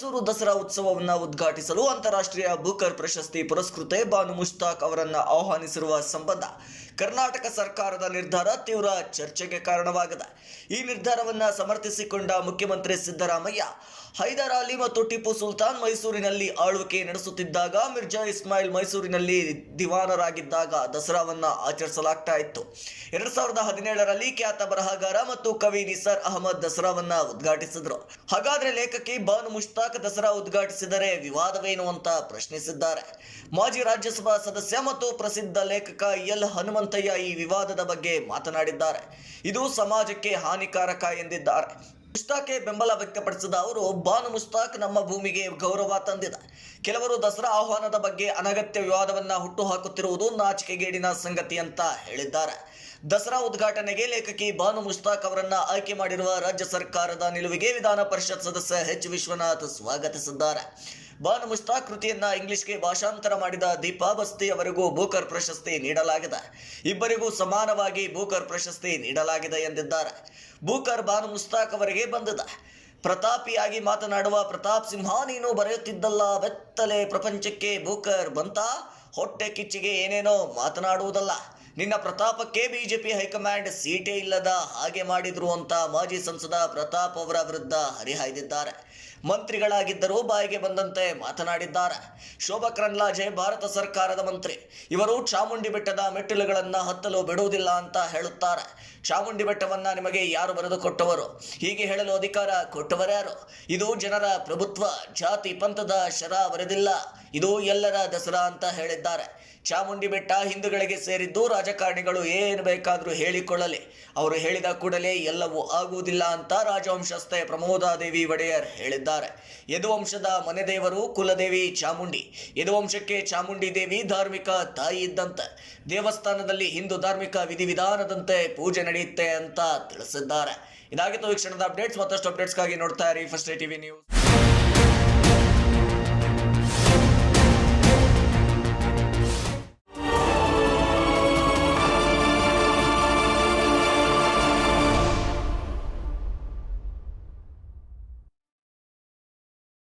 ಮೈಸೂರು ದಸರಾ ಉತ್ಸವವನ್ನು ಉದ್ಘಾಟಿಸಲು ಅಂತಾರಾಷ್ಟ್ರೀಯ ಬುಕರ್ ಪ್ರಶಸ್ತಿ ಪುರಸ್ಕೃತೆ ಬಾನು ಮುಷ್ತಾಕ್ ಅವರನ್ನು ಆಹ್ವಾನಿಸಿರುವ ಸಂಬಂಧ ಕರ್ನಾಟಕ ಸರ್ಕಾರದ ನಿರ್ಧಾರ ತೀವ್ರ ಚರ್ಚೆಗೆ ಕಾರಣವಾಗಿದೆ. ಈ ನಿರ್ಧಾರವನ್ನು ಸಮರ್ಥಿಸಿಕೊಂಡ ಮುಖ್ಯಮಂತ್ರಿ ಸಿದ್ದರಾಮಯ್ಯ, ಹೈದರ್ ಅಲಿ ಮತ್ತು ಟಿಪ್ಪು ಸುಲ್ತಾನ್ ಮೈಸೂರಿನಲ್ಲಿ ಆಳ್ವಿಕೆ ನಡೆಸುತ್ತಿದ್ದಾಗ ಮಿರ್ಜಾ ಇಸ್ಮಾಯಿಲ್ ಮೈಸೂರಿನಲ್ಲಿ ದಿವಾನರಾಗಿದ್ದಾಗ ದಸರಾವನ್ನ ಆಚರಿಸಲಾಗ್ತಾ ಇತ್ತು. ಎರಡ್ ಸಾವಿರದ ಹದಿನೇಳರಲ್ಲಿ ಖ್ಯಾತ ಬರಹಗಾರ ಮತ್ತು ಕವಿ ನಿಸಾರ್ ಅಹಮದ್ ದಸರಾವನ್ನ ಉದ್ಘಾಟಿಸಿದ್ರು. ಹಾಗಾದ್ರೆ ಲೇಖಕಿ ಬಾನು ಮುಷ್ತಾಕ್ ದಸರಾ ಉದ್ಘಾಟಿಸಿದರೆ ವಿವಾದವೇನು ಅಂತ ಪ್ರಶ್ನಿಸಿದ್ದಾರೆ. ಮಾಜಿ ರಾಜ್ಯಸಭಾ ಸದಸ್ಯ ಮತ್ತು ಪ್ರಸಿದ್ಧ ಲೇಖಕ ಎಲ್ ಹನುಮಂತಯ್ಯ ಈ ವಿವಾದದ ಬಗ್ಗೆ ಮಾತನಾಡಿದ್ದಾರೆ. ಇದು ಸಮಾಜಕ್ಕೆ ಹಾನಿಕಾರಕ ಎಂದಿದ್ದಾರೆ. ಮುಷ್ತಾಕ್ಗೆ ಬೆಂಬಲ ವ್ಯಕ್ತಪಡಿಸಿದ ಅವರು, ಬಾನು ಮುಸ್ತಾಕ್ ನಮ್ಮ ಭೂಮಿಗೆ ಗೌರವ ತಂದಿದೆ. ಕೆಲವರು ದಸರಾ ಆಹ್ವಾನದ ಬಗ್ಗೆ ಅನಗತ್ಯ ವಿವಾದವನ್ನ ಹುಟ್ಟುಹಾಕುತ್ತಿರುವುದು ನಾಚಿಕೆಗೇಡಿನ ಸಂಗತಿ ಅಂತ ಹೇಳಿದ್ದಾರೆ. ದಸರಾ ಉದ್ಘಾಟನೆಗೆ ಲೇಖಕಿ ಬಾನು ಮುಸ್ತಾಕ್ ಅವರನ್ನ ಆಯ್ಕೆ ಮಾಡಿರುವ ರಾಜ್ಯ ಸರ್ಕಾರದ ನಿಲುವಿಗೆ ವಿಧಾನ ಪರಿಷತ್ ಸದಸ್ಯ ಎಚ್ ವಿಶ್ವನಾಥ್ ಸ್ವಾಗತಿಸಿದ್ದಾರೆ. ಬಾನು ಮುಸ್ತಾಕ್ ಕೃತಿಯನ್ನ ಇಂಗ್ಲಿಷ್ಗೆ ಭಾಷಾಂತರ ಮಾಡಿದ ದೀಪಾ ಬಸ್ತಿ ಅವರಿಗೂ ಬೂಕರ್ ಪ್ರಶಸ್ತಿ ನೀಡಲಾಗಿದೆ. ಇಬ್ಬರಿಗೂ ಸಮಾನವಾಗಿ ಬೂಕರ್ ಪ್ರಶಸ್ತಿ ನೀಡಲಾಗಿದೆ ಎಂದಿದ್ದಾರೆ. ಬೂಕರ್ ಬಾನು ಮುಸ್ತಾಕ್ ಅವರಿಗೆ ಬಂದಿದೆ. ಪ್ರತಾಪಿಯಾಗಿ ಮಾತನಾಡುವ ಪ್ರತಾಪ್ ಸಿಂಹ, ನೀನು ಬರೆಯುತ್ತಿದ್ದಲ್ಲ ಬೆತ್ತಲೆ ಪ್ರಪಂಚಕ್ಕೆ ಬೂಕರ್ ಬಂತ? ಹೊಟ್ಟೆ ಕಿಚ್ಚಿಗೆ ಏನೇನೋ ಮಾತನಾಡುವುದಲ್ಲ. ನಿನ್ನ ಪ್ರತಾಪಕ್ಕೆ ಬಿಜೆಪಿ ಹೈಕಮಾಂಡ್ ಸೀಟೇ ಇಲ್ಲದ ಹಾಗೆ ಮಾಡಿದ್ರು ಅಂತ ಮಾಜಿ ಸಂಸದ ಪ್ರತಾಪ್ ಅವರ ವಿರುದ್ಧ ಹರಿಹಾಯ್ದಿದ್ದಾರೆ. ಮಂತ್ರಿಗಳಾಗಿದ್ದರೂ ಬಾಯಿಗೆ ಬಂದಂತೆ ಮಾತನಾಡಿದ್ದಾರೆ. ಶೋಭಾ ಕರಂದ್ಲಾಜೆ, ಭಾರತ ಸರ್ಕಾರದ ಮಂತ್ರಿ. ಇವರು ಚಾಮುಂಡಿ ಬೆಟ್ಟದ ಮೆಟ್ಟಿಲುಗಳನ್ನು ಹತ್ತಲು ಬಿಡುವುದಿಲ್ಲ ಅಂತ ಹೇಳುತ್ತಾರೆ. ಚಾಮುಂಡಿ ಬೆಟ್ಟವನ್ನು ನಿಮಗೆ ಯಾರು ಬರೆದುಕೊಟ್ಟವರು ಹೀಗೆ ಹೇಳಲು ಅಧಿಕಾರ ಕೊಟ್ಟವರ್ಯಾರು ಇದು ಜನರ ಪ್ರಭುತ್ವ, ಜಾತಿ ಪಂಥದ ಶರ ಬರೆದಿಲ್ಲ. ಇದು ಎಲ್ಲರ ದಸರಾ ಅಂತ ಹೇಳಿದ್ದಾರೆ. ಚಾಮುಂಡಿ ಬೆಟ್ಟ ಹಿಂದೂಗಳಿಗೆ ಸೇರಿದ್ದು ರಾಜಕಾರಣಿಗಳು ಏನು ಬೇಕಾದರೂ ಹೇಳಿಕೊಳ್ಳಲಿ. ಅವರು ಹೇಳಿದ ಕೂಡಲೇ ಎಲ್ಲವೂ ಆಗುವುದಿಲ್ಲ ಅಂತ ರಾಜವಂಶಸ್ಥೆ ಪ್ರಮೋದಾದೇವಿ ಒಡೆಯರ್ ಹೇಳಿದ್ದಾರೆ. ಯದುವಂಶದ ಮನೆದೇವರು ಕುಲದೇವಿ ಚಾಮುಂಡಿ. ಯದುವಂಶಕ್ಕೆ ಚಾಮುಂಡಿ ದೇವಿ ಧಾರ್ಮಿಕ ತಾಯಿ ಇದ್ದಂತೆ. ದೇವಸ್ಥಾನದಲ್ಲಿ ಹಿಂದೂ ಧಾರ್ಮಿಕ ವಿಧಿವಿಧಾನದಂತೆ ಪೂಜೆ ನಡೆಯುತ್ತೆ ಅಂತ ತಿಳಿಸಿದ್ದಾರೆ. ಇದಾಗಿತ್ತು ವೀಕ್ಷಣದ ಕ್ಷಣದ ಅಪ್ಡೇಟ್ಸ್. ಮತ್ತಷ್ಟು ಅಪ್ಡೇಟ್ಸ್ಗಾಗಿ ನೋಡ್ತಾ ಇರಿ ಫಸ್ಟ್ ಟಿವಿ ನ್ಯೂಸ್